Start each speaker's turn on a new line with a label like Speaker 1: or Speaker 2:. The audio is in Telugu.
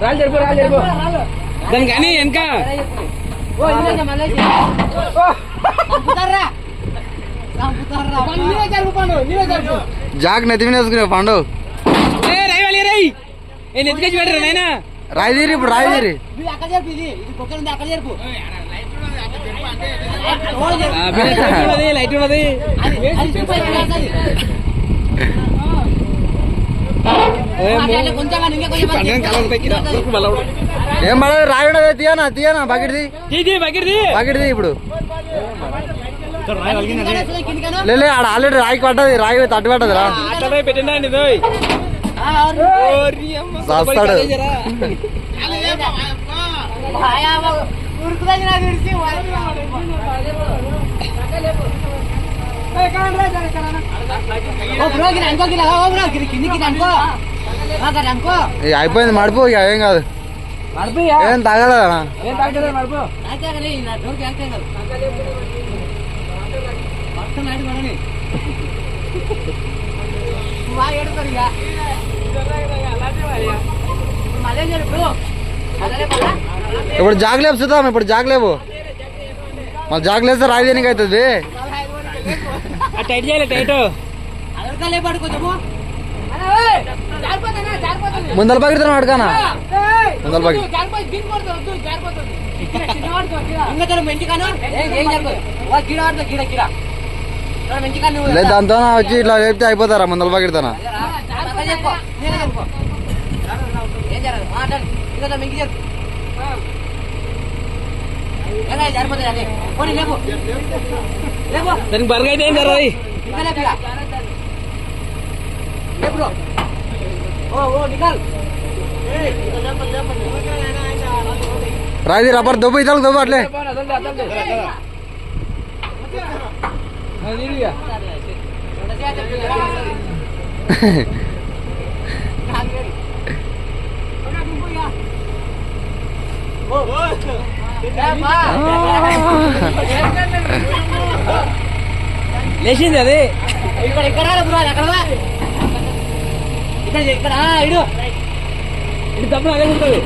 Speaker 1: రాళ్ళు జరిపో రాళ్ళు జరిపో. దాని కానీ వెనక.
Speaker 2: జాక్ నెత్తి మీద వేసుకునే పండు.
Speaker 1: ఏ రై వాళ్ళు రై నేను ఎత్తుకొచ్చి పెట్టరా నాయనా?
Speaker 2: రాయి తీరి ఇప్పుడు రాయి తీరి
Speaker 1: ఆ, పిల్ల లైట్ ఉన్నది లైట్ ఉన్నది ఏ, మో- పండుగ కలర్ తగ్గిరా. మళ్ళా ఒకటి.
Speaker 2: ఏం పడదు రాయి ఉండదు తీయనా తీయనా
Speaker 1: బకెట్ది.
Speaker 2: బకెట్ తీ ఇప్పుడు లే లే, ఆడ ఆల్రెడీ రాయికి పడ్డది రాయి తట్టు పడ్డది రా
Speaker 1: అమ్మ,
Speaker 2: చేస్తాడు.
Speaker 1: కాలేజీరా.
Speaker 2: ఇక అయిపోయింది మడుపు. ఇక ఏం కాదు. ఏం తగలదా. ఇప్పుడు? జాగ్లేపు చూద్దాం ఇప్పుడు జాగ్లేపు మళ్ళీ జాగ్లేస్తే రాయి దేనికి అవుతుంది?
Speaker 1: ఆ, టైట్ చేయాలి టైట్.
Speaker 2: ముందల తిన అడగానా? ముందల బకెట్ లేదు దాంతో వచ్చి ఇట్లా చెప్తే అయిపోతారా ముందల బకెట్ తన
Speaker 1: దానికి బర్గా అయితే ఏం జరగదు.
Speaker 2: రాయి రబ్బర్ దొబ్బు ఇతలు దొబ్బు అట్లే
Speaker 1: లేచింది అది
Speaker 3: ఇక్కడ ఇక్కడ బ్రో ఎక్కడ ఇక్కడ ఇక్కడ ఇడు.
Speaker 1: ఇటు తప్పుడు అదే ఉంటుంది